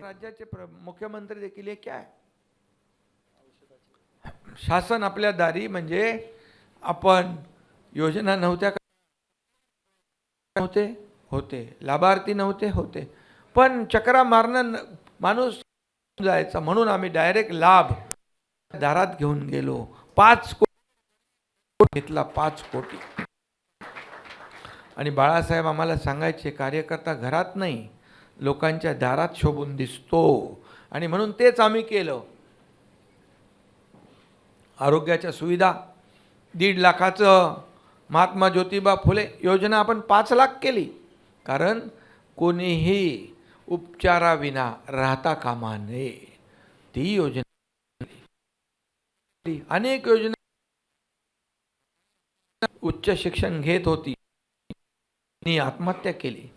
राज्याचे प्र- मुख्यमंत्री देखील हे काय? शासन आपल्या दारी म्हणजे आपण योजना नव्हत्या नव्हते? होते. लाभार्थी नव्हते? होते. पण चक्रा मारणं न- माणूस जायचा म्हणून आम्ही डायरेक्ट लाभ दारात घेऊन गेलो. पाच कोटी घेतला पाच कोटी. आणि बाळासाहेब आम्हाला सांगायचे कार्यकर्ता घरात नाही. लोकांच्या दारात शोभून दिसतो. आणि म्हणून तेच आम्ही केलं. आरोग्याच्या सुविधा दीड लाखाचं महात्मा ज्योतिबा फुले योजना आपण पाच लाख केली. कारण कोणीही उपचाराविना राहता कामा नये. ती योजना अनेक योजना उच्च शिक्षण घेत होती. आत्महत्या केली.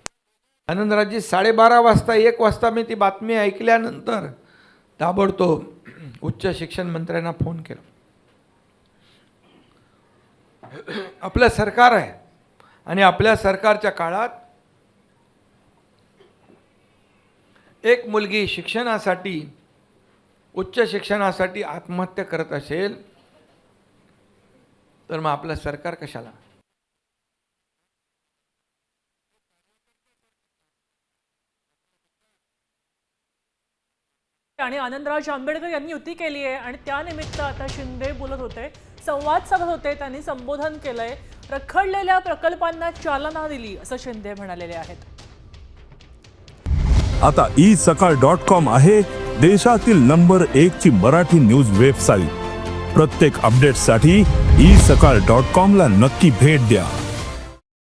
आनंदराजी साडेबारा वाजता एक वाजता मी ती बातमी ऐकल्यानंतर ताबडतोब उच्च शिक्षण मंत्र्यांना फोन केला. आपलं सरकार आहे आणि आपल्या सरकारच्या काळात एक मुलगी शिक्षणासाठी उच्च शिक्षणासाठी आत्महत्या करत असेल तर मग आपलं सरकार कशाला? आणि आनंदराज आंबेडकर यांनी युती केली आहे आणि त्यानिमित्त आता शिंदे बोलत होते संवाद साधत होते त्यांनी संबोधन केलंय रखडलेल्या प्रकल्पांना चालना दिली असं शिंदे म्हणालेले आहेत. आता ई सकाळ डॉट कॉम आहे देशातील नंबर एक ची मराठी न्यूज वेबसाईट. प्रत्येक अपडेटसाठी ई सकाळ डॉट कॉम ला नक्की भेट द्या.